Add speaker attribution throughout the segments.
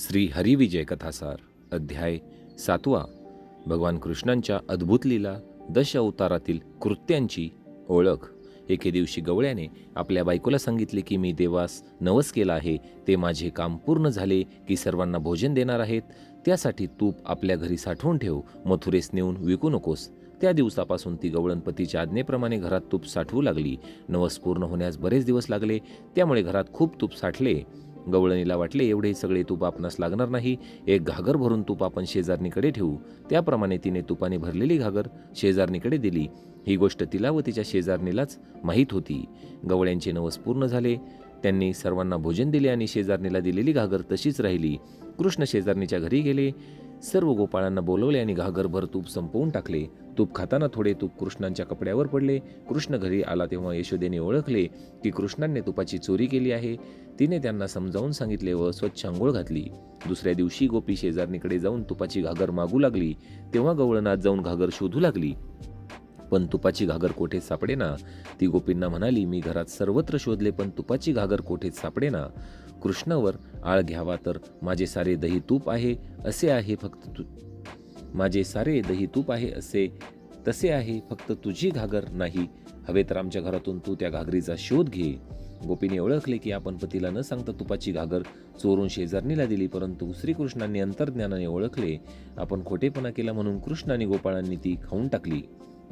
Speaker 1: श्री हरिविजय कथासार अध्याय सातवा. भगवान कृष्णांच्या अद्भुत लीला दश अवतारातील कृत्यांची ओळख. एके दिवशी गवळ्याने आपल्या बायकोला सांगितले की मी देवास नवस केला आहे. ते माझे काम पूर्ण झाले की सर्वांना भोजन देणार आहेत. त्यासाठी तूप आपल्या घरी साठवून ठेव. मथुरेस नेऊन विकू नकोस. त्या दिवसापासून ती गवळणपतीच्या आज्ञेप्रमाणे घरात तूप साठवू लागली. नवस पूर्ण होण्यास बरेच दिवस लागले. त्यामुळे घरात खूप तूप साठले. गवळणीला वाटले एवढे सगळे तूप आपणास लागणार नाही. एक घागर भरून तूप आपण शेजारणीकडे ठेवू. त्याप्रमाणे तिने तुपाने भरलेली घागर शेजारणीकडे दिली. ही गोष्ट तिला व तिच्या शेजारणीलाच माहीत होती. गवळ्यांचे नवस पूर्ण झाले. त्यांनी सर्वांना भोजन दिले आणि शेजारणीला दिलेली घागर तशीच राहिली. कृष्ण शेजारणीच्या घरी गेले. सर्व गोपाळांना बोलवले आणि घागरभर तूप संपवून टाकले. तूप खाताना थोडे तूप कृष्णांच्या कपड्यावर पडले. कृष्ण घरी आला तेव्हा यशोदेने ओळखले की कृष्णांनी तुपाची चोरी केली आहे. तिने त्यांना समजावून सांगितले व स्वच्छ आंघोळ घातली. दुसऱ्या दिवशी गोपी शेजारणीकडे जाऊन तुपाची घागर मागू लागली. तेव्हा गवळणात जाऊन घागर शोधू लागली. पण तुपाची घागर कोठेच सापडेना. ती गोपींना म्हणाली मी घरात सर्वत्र शोधले पण तुपाची घागर कोठेच सापडेना. कृष्णावर आळ घ्यावा तर माझे सारे दही तूप आहे असे आहे फक्त तू माझे सारे दही तूप आहे असे तसे आहे फक्त तुझी घागर नाही. हवे तर आमच्या घरातून तू त्या घागरीचा शोध घे. गोपीने ओळखले की आपण पतीला न सांगता तुपाची घागर चोरून शेजारणीला दिली परंतु श्रीकृष्णांनी अंतर्ज्ञानाने ओळखले. आपण खोटेपणा केला म्हणून कृष्ण आणि गोपाळांनी ती खाऊन टाकली.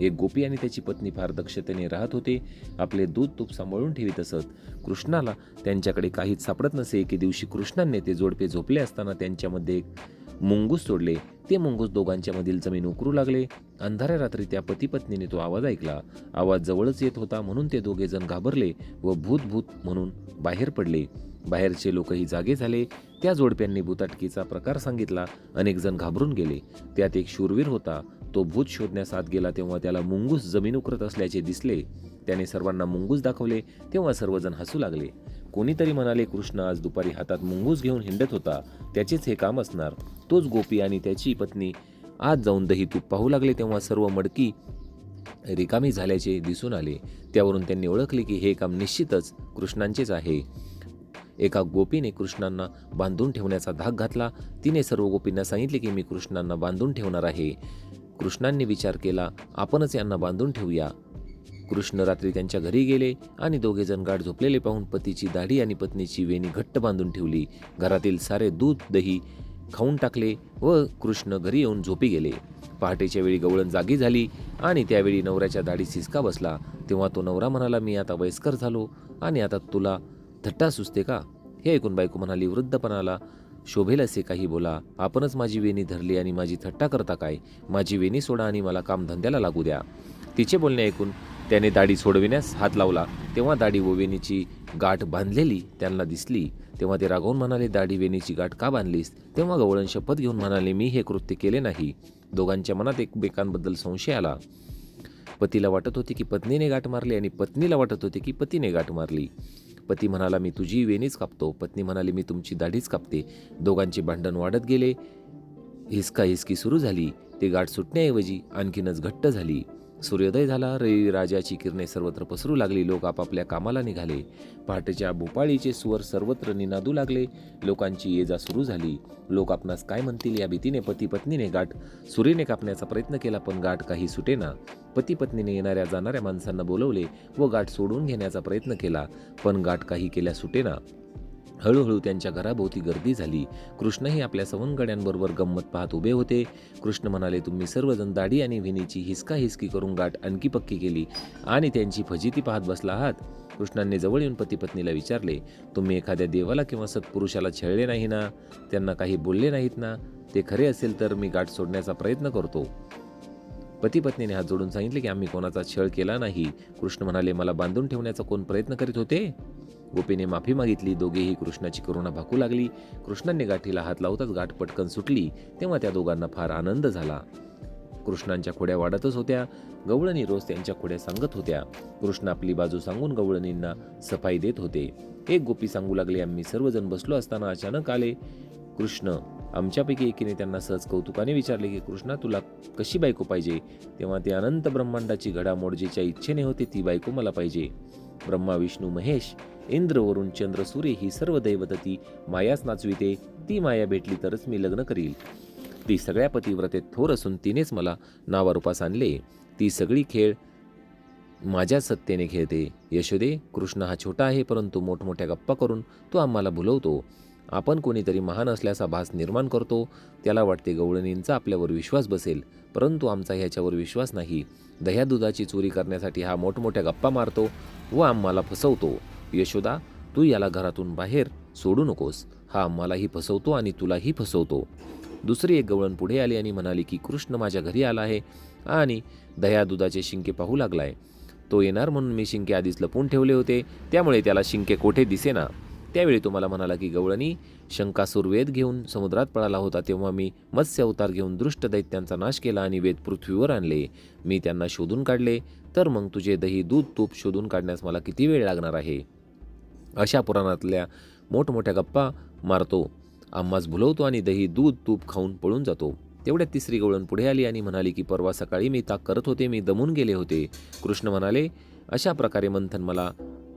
Speaker 1: एक गोपी आणि त्याची पत्नी फार दक्षतेने राहत होते. आपले दूध तूप सांभाळून ठेवीत असत. कृष्णाला त्यांच्याकडे काहीच सापडत नसे. एके दिवशी कृष्णांनी ते जोडपे झोपले असताना त्यांच्यामध्ये एक मुंगूस सोडले. ते मुंगूस दोघांच्या मधील जमीन उकरू लागले. अंधाऱ्या रात्री त्या पतीपत्नीने तो आवाज ऐकला. आवाज जवळच येत होता म्हणून ते दोघे जण घाबरले व भूत भूत म्हणून बाहेर पडले. बाहेरचे लोकही जागे झाले. त्या जोडप्यांनी भूताटकीचा प्रकार सांगितला. अनेक जण घाबरून गेले. त्यात एक शूरवीर होता. तो भूत शोधण्यास आत गेला तेव्हा त्याला मुंगूस जमीन उकरत असल्याचे दिसले. त्याने सर्वांना मुंगूस दाखवले. तेव्हा सर्वजण हसू लागले. कोणीतरी म्हणाले कृष्ण आज दुपारी हातात मुंगूस घेऊन हिंडत होता. त्याचेच हे काम असणार. तोच गोपी आणि त्याची पत्नी. आज जाऊन दही तूप पाहू लागले तेव्हा सर्व मडकी रिकामी झाल्याचे दिसून आले. त्यावरून त्यांनी ओळखले की हे काम निश्चितच कृष्णांचेच आहे. एका गोपीने कृष्णांना बांधून ठेवण्याचा धाक घातला. तिने सर्व गोपींना सांगितले की मी कृष्णांना बांधून ठेवणार आहे. कृष्णांनी विचार केला आपणच यांना बांधून ठेवूया. कृष्ण रात्री त्यांच्या घरी गेले आणि दोघेजण गाठ झोपलेले पाहून पतीची दाढी आणि पत्नीची वेणी घट्ट बांधून ठेवली. घरातील सारे दूध दही खाऊन टाकले व कृष्ण घरी येऊन झोपी गेले. पहाटेच्या वेळी गवळण जागी झाली आणि त्यावेळी नवऱ्याच्या दाढी सिसका बसला. तेव्हा तो नवरा म्हणाला मी आता वयस्कर झालो आणि आता तुला थट्टा सुचते का? हे ऐकून बायको म्हणाली वृद्धपणाला शोभेल असे काही बोला. आपणच माझी वेणी धरली आणि माझी थट्टा करता काय? माझी वेणी सोडा आणि मला कामधंद्याला लागू द्या. तिचे बोलणे ऐकून त्याने दाढी सोडविण्यास हात लावला. तेव्हा दाढी व वेणीची गाठ बांधलेली त्यांना दिसली. तेव्हा ते रागवून म्हणाले दाढी वेणीची गाठ का बांधलीस? तेव्हा गवळण शपथ घेऊन म्हणाले मी हे कृत्य केले नाही. दोघांच्या मनात एकमेकांबद्दल संशय आला. पतीला वाटत होते की पत्नीने गाठ मारली आणि पत्नीला वाटत होते की पतीने गाठ मारली. पती म्हणाला मी तुझी वेणीच कापतो. पत्नी म्हणाली मी तुमची दाढीच कापते. दोघांचे भांडण वाढत गेले. हिसका हिसकी सुरू झाली. ती गाठ सुटण्याऐवजी आणखीनच घट्ट झाली. सूर्योदय झाला रवी राजाची किरणे सर्वत्र पसरू लागली लोक आपापल्या कामाला निघाले. पहाटेच्या भोपाळीचे स्वर सर्वत्र निनादू लागले. लोकांची ये जा सुरू झाली. लोक आपणास काय म्हणतील या भीतीने पती पत्नीने गाठ सुरीने कापण्याचा प्रयत्न केला पण गाठ काही सुटेना. पती पत्नीने येणाऱ्या जाणाऱ्या माणसांना बोलवले व गाठ सोडून घेण्याचा प्रयत्न केला पण गाठ काही केल्या सुटेना. हळूहळू त्यांच्या घराभोवती गर्दी झाली. कृष्णही आपल्या सवंगड्यांबरोबर गंमत पाहत उभे होते. कृष्ण म्हणाले तुम्ही सर्वजण दाढी आणि विणीची हिसका हिसकी करून गाठ आणखी पक्की केली आणि त्यांची फजिती पाहत बसला आहात. कृष्णांनी जवळ येऊन पतीपत्नीला विचारले तुम्ही एखाद्या देवाला किंवा सत्पुरुषाला छळले नाही ना? त्यांना काही बोलले नाहीत ना? ते खरे असेल तर मी गाठ सोडण्याचा प्रयत्न करतो. पतीपत्नीने हात जोडून सांगितले की आम्ही कोणाचा छळ केला नाही. कृष्ण म्हणाले मला बांधून ठेवण्याचा कोण प्रयत्न करीत होते? गोपीने माफी मागितली. दोघेही कृष्णाची करुणा भाकू लागली. कृष्णाने गाठीला हात लावताच गाठ पटकन सुटली. तेव्हा त्या दोघांना फार आनंद झाला. कृष्णांच्या खोड्या वाढतच होत्या. गवळणी रोज त्यांच्या खोड्या सांगत होत्या. कृष्ण आपली बाजू सांगून गवळणींना सफाई देत होते. एक गोपी सांगू लागले आम्ही सर्वजण बसलो असताना अचानक आले. कृष्ण आमच्यापैकी एकीने त्यांना सहज कौतुकाने विचारले की कृष्णा तुला कशी बायको पाहिजे? तेव्हा ते अनंत ब्रह्मांडाची घडामोड जिच्या इच्छेने होते ती बायको मला पाहिजे. ब्रह्मा विष्णू महेश इंद्र वरुण चंद्र सूर्य ही सर्व दैवतती मायाच नाचविते. ती माया भेटली तरच मी लग्न करील. ती सगळ्या पतिव्रतेत थोर असून तिनेच मला नावारूपास आणले. ती सगळी खेळ माझ्या सत्तेने खेळते. यशोदे कृष्ण हा छोटा आहे परंतु मोठमोठ्या गप्पा करून तो आम्हाला भुलवतो आपण कोणीतरी महान असल्याचा भास निर्माण करतो त्याला वाटते गवळणींचा आपल्यावर विश्वास बसेल परंतु आमचा ह्याच्यावर विश्वास नाही. दह्या दुधाची चोरी करण्यासाठी हा मोठमोठ्या गप्पा मारतो व आम्हाला फसवतो. यशोदा तू याला घरातून बाहेर सोडू नकोस. हा आम्हालाही फसवतो आणि तुलाही फसवतो. दुसरी एक गवळण पुढे आली आणि म्हणाली की कृष्ण माझ्या घरी आला आहे आणि दह्या दुधाचे शिंके पाहू लागलाय. तो येणार म्हणून मी शिंके आधीच लपून ठेवले होते त्यामुळे त्याला शिंके कोठे दिसेना. त्यावेळी तुम्हाला म्हणाला की गवळणी शंकासूर वेद घेऊन समुद्रात पळाला होता तेव्हा मी मत्स्य अवतार घेऊन दृष्ट दैत्यांचा नाश केला आणि वेद पृथ्वीवर आणले. मी त्यांना शोधून काढले. तर मग तुझे दही दूध तूप शोधून काढण्यास मला किती वेळ लागणार आहे? अशा पुराणातल्या मोठमोठ्या गप्पा मारतो. आम्हास भुलवतो आणि दही दूध तूप खाऊन पळून जातो. तेवढ्यात तिसरी गवळण पुढे आली आणि म्हणाली की परवा सकाळी मी ताक करत होते. मी दमून गेले होते. कृष्ण म्हणाले अशा प्रकारे मंथन मला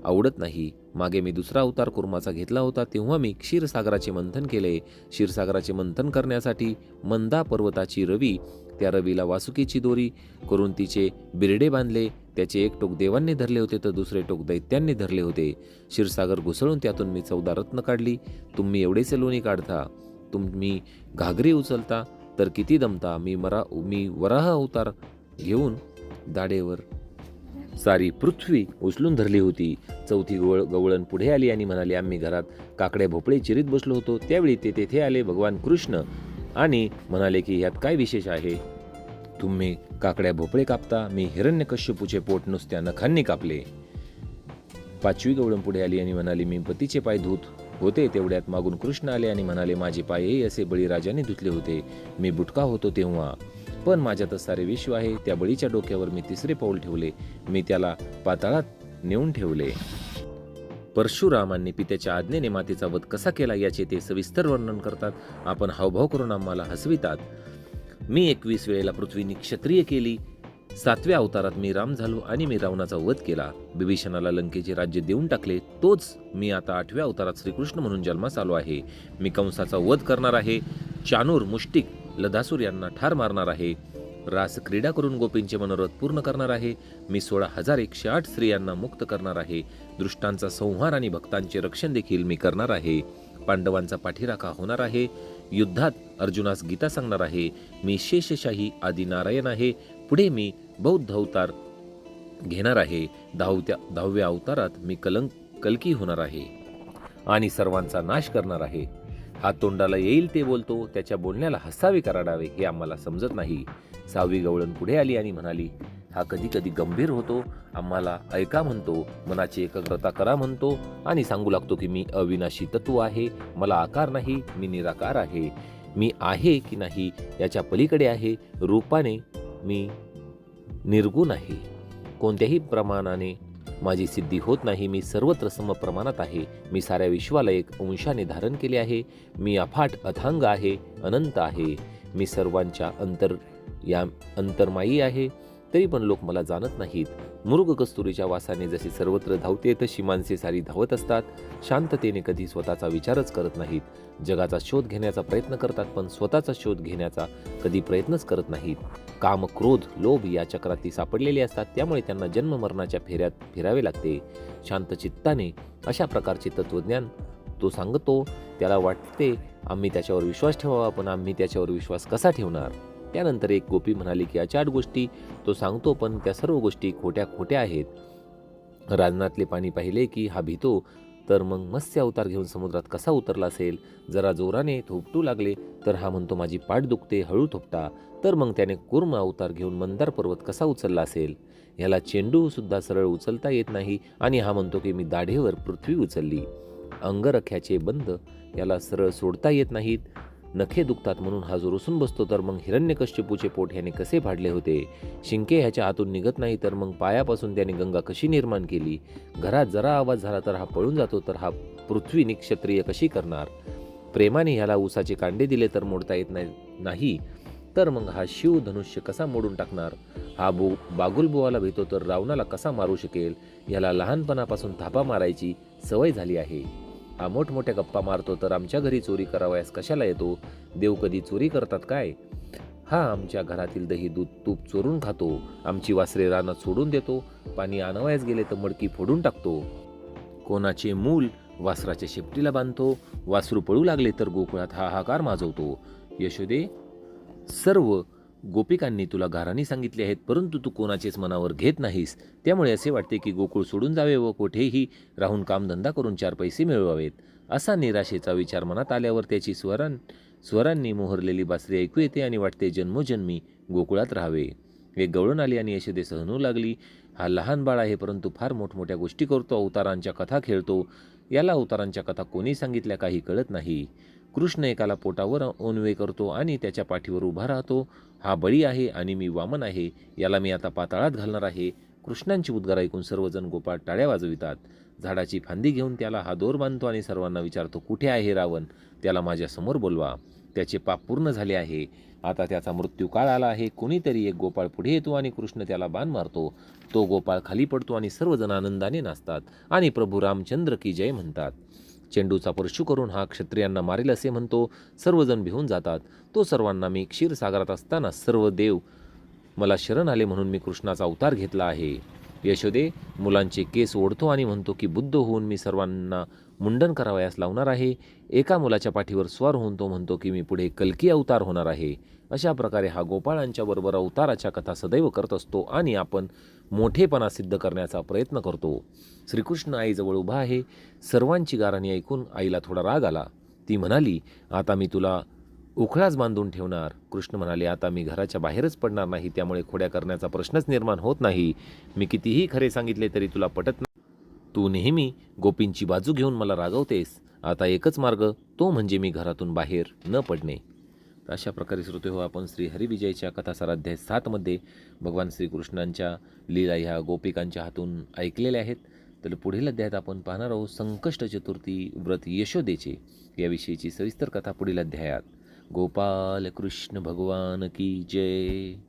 Speaker 1: आवडत नाही. मागे मी दुसरा अवतार कुर्माचा घेतला होता तेव्हा मी क्षीरसागराचे मंथन केले. क्षीरसागराचे मंथन करण्यासाठी मंदा पर्वताची रवी त्या रवीला वासुकीची दोरी करून तिचे बिरडे बांधले. त्याचे एक टोक देवांनी धरले होते तर दुसरे टोक दैत्यांनी धरले होते. क्षीरसागर घुसळून त्यातून मी चौदा रत्न काढली. तुम्ही एवढेसे लोणी काढता. तुम्ही घागरी उचलता तर किती दमता. मी मरा मी वराह अवतार घेऊन दाडेवर सारी पृथ्वी उचलून धरली होती. चौथी गवळ गवळण पुढे आली आणि म्हणाली आम्ही घरात काकड्या भोपळे चिरीत बसलो होतो. त्यावेळी ते तेथे आले भगवान कृष्ण. आणि म्हणाले की ह्यात काय विशेष आहे? तुम्ही काकड्या भोपळे कापता मी हिरण्यकश्यपूचे पोट नुसत्या नखांनी कापले. पाचवी गवळण पुढे आली आणि म्हणाली मी पतीचे पाय धुत होते तेवढ्यात मागून कृष्ण आले आणि म्हणाले माझे पायही असे बळीराजाने धुतले होते. मी बुटका होतो तेव्हा. पण माझ्यातच सारे विश्व आहे. त्या बळीच्या डोक्यावर मी तिसरे पाऊल ठेवले. मी त्याला पाताळात नेऊन ठेवले. परशुरामांनी पित्याच्या आज्ञेने मातेचा वध कसा केला याचे ते सविस्तर वर्णन करतात. आपण हावभाव करून आम्हाला हसवितात. मी एकवीस वेळेला पृथ्वीनी क्षत्रिय केली. सातव्या अवतारात मी राम झालो आणि मी रावणाचा वध केला. बिभीषणाला लंकेचे राज्य देऊन टाकले. तोच मी आता आठव्या अवतारात श्रीकृष्ण म्हणून जन्मास आलो आहे. मी कंसाचा वध करणार आहे. चानूर मुष्टिक लदासूर यांना ठार मारणार आहे. रास क्रीडा करून गोपींचे मनोरथ पूर्ण करणार आहे. मी सोळा हजार एकशे आठ स्त्रियांना मुक्त करणार आहे. दृष्टांचा संहार आणि भक्तांचे रक्षण देखील मी करणार आहे. पांडवांचा पाठीराखा होणार आहे. युद्धात अर्जुनास गीता सांगणार आहे. मी शेषशाही आदी नारायण आहे. पुढे मी बौद्ध अवतार घेणार आहे. दहाव्या दहाव्या अवतारात मी कलंक कलकी होणार आहे. आणि सर्वांचा नाश करणार आहे. हा तोंडाला येईल ते बोलतो त्याच्या बोलण्याला हसावे कराडावे हे आम्हाला समजत नाही. सावी गवळण पुढे आली आणि म्हणाली हा कधी कधी गंभीर होतो आम्हाला ऐका म्हणतो मनाची एकाग्रता करा म्हणतो आणि सांगू लागतो की मी अविनाशी तत्व आहे मला आकार नाही मी निराकार आहे. मी आहे की नाही याच्या पलीकडे आहे रूपाने मी निर्गुण आहे. कोणत्याही प्रमाणाने माझी सिद्धी होत नाही मी सर्वत्र समप्रमाणात आहे. मी साऱ्या विश्वाला एक अंशाने धारण केले आहे. मी अफाट अथांग आहे अनंत आहे. मी सर्वांच्या अंतर या अंतर्मायी आहे. तरी पण लोक मला जाणत नाहीत. मृग कस्तुरीच्या वासाने जशी सर्वत्र धावते तशी माणसे सारी धावत असतात. शांततेने कधी स्वतःचा विचारच करत नाहीत. जगाचा शोध घेण्याचा प्रयत्न करतात पण स्वतःचा शोध घेण्याचा कधी प्रयत्नच करत नाहीत. काम क्रोध लोभ या चक्रात ती सापडलेली असतात त्यामुळे त्यांना जन्म मरणाच्या फेऱ्यात फिरावे लागते. शांत चित्ताने अशा प्रकारचे तत्वज्ञान तो सांगतो. त्याला वाटते आम्ही त्याच्यावर विश्वास ठेवावा पण आम्ही त्याच्यावर विश्वास कसा ठेवणार? त्यानंतर एक गोपी म्हणाली की अचाट गोष्टी. तो सांगतो पण त्या सर्व गोष्टी खोट्या खोट्या आहेत. राजनातले पाणी पाहिले की हा भीतो तर मग मत्स्य अवतार घेऊन समुद्रात कसा उतरला असेल? जरा जोराने थोपटू लागले तर हा म्हणतो माझी पाठ दुखते हळू थोपटा. तर मग त्याने कुर्म अवतार घेऊन मंदार पर्वत कसा उचलला असेल? ह्याला चेंडूसुद्धा सरळ उचलता येत नाही आणि हा म्हणतो की मी दाढेवर पृथ्वी उचलली. अंगरख्याचे बंद याला सरळ सोडता येत नाहीत. नखे दुखतात म्हणून हा जो रुसून बसतो तर मग हिरण्यकश्यपूचे पोट ह्याने कसे फाडले होते? शिंके ह्याच्या हातून निघत नाही तर मग पायापासून त्याने गंगा कशी निर्माण केली? घरात जरा आवाज झाला तर हा पळून जातो तर हा पृथ्वी निक्षत्रिय कशी करणार? प्रेमाने ह्याला उसाचे कांडे दिले तर मोडता येत नाही नाही तर मग हा शिव धनुष्य कसा मोडून टाकणार? हा बो बागुलबुवाला भेटतो तर रावणाला कसा मारू शकेल? याला लहानपणापासून थापा मारायची सवय झाली आहे. मोठमोठ्या गप्पा मारतो तर आमच्या घरी चोरी करावयास कशाला येतो? देव कधी चोरी करतात काय? हा आमच्या घरातील दही दूध तूप चोरून खातो. आमची वासरे रानात सोडून देतो. पाणी आणावयास गेले तर मडकी फोडून टाकतो. कोणाचे मूल वासराच्या शेपटीला बांधतो. वासरू पळू लागले तर गोकुळात हाहाकार माजवतो. यशोदे सर्व गोपिकांनी तुला गाराणी सांगितले आहेत परंतु तू कोणाचेच मनावर घेत नाहीस. त्यामुळे असे वाटते की गोकुळ सोडून जावे व कोठेही राहून कामधंदा करून चार पैसे मिळवावेत. असा निराशेचा विचार मनात आल्यावर त्याची स्वरां स्वरांनी मोहरलेली बासरी ऐकू येते आणि वाटते जन्मोजन्मी गोकुळात राहावे. एक गवळण आली आणि यशोदे सहनू लागली. हा लहान बाळ आहे परंतु फार मोठमोठ्या गोष्टी करतो अवतारांच्या कथा खेळतो. याला अवतारांच्या कथा कोणी सांगितल्या काही कळत नाही. कृष्ण एकाला पोटावर ओनवे करतो आणि त्याच्या पाठीवर उभा राहतो. हा बळी आहे आणि मी वामन आहे. याला मी आता पाताळात घालणार आहे. कृष्णांची उद्गार ऐकून सर्वजण गोपाळ टाळ्या वाजवितात. झाडाची फांदी घेऊन त्याला हा दोर बांधतो आणि सर्वांना विचारतो कुठे आहे रावण? त्याला माझ्यासमोर बोलवा. त्याचे पाप पूर्ण झाले आहे. आता त्याचा मृत्यू काळ आला आहे. कोणीतरी एक गोपाळ पुढे येतो आणि कृष्ण त्याला बाण मारतो. तो गोपाळ खाली पडतो आणि सर्वजण आनंदाने नाचतात आणि प्रभू रामचंद्र की जय म्हणतात. चेंडूचा परशू करून हा क्षत्रियांना मारेल असे म्हणतो. सर्वजण भिवून जातात. तो सर्वांना मी क्षीरसागरात असताना सर्व देव मला शरण आले म्हणून मी कृष्णाचा अवतार घेतला आहे. यशोदे मुलांचे केस ओढतो आणि म्हणतो की बुद्ध होऊन मी सर्वांना मुंडन करावयास लावणार आहे. एका मुलाच्या पाठीवर स्वार होऊन तो म्हणतो की मी पुढे कलकी अवतार होणार आहे. अशा प्रकारे हा गोपाळांच्याबरोबर अवताराच्या कथा सदैव करत असतो आणि आपण मोठेपणा सिद्ध करण्याचा प्रयत्न करतो. श्रीकृष्ण आईजवळ उभा आहे. सर्वांची गाराणी ऐकून आईला थोडा राग आला. ती म्हणाली आता मी तुला उखळाच बांधून ठेवणार. कृष्ण म्हणाले आता मी घराच्या बाहेरच पडणार नाही. त्यामुळे खोड्या करण्याचा प्रश्नच निर्माण होत नाही. मी कितीही खरे सांगितले तरी तुला पटत नाही तू नेहमी गोपींची बाजू घेऊन मला रागवतेस. आता एकच मार्ग तो म्हणजे मी घरातून बाहेर न पडणे. तर अशा प्रकारे श्रोते हो आपण श्री हरिविजयच्या कथासाराध्याय सातमध्ये भगवान श्रीकृष्णांच्या लीला ह्या गोपिकांच्या हातून ऐकलेल्या आहेत. तर पुढील अध्यायात आपण पाहणार आहोत संकष्ट चतुर्थी व्रत यशोदेचे. याविषयीची सविस्तर कथा पुढील अध्यायात. गोपाल कृष्ण भगवान की जय.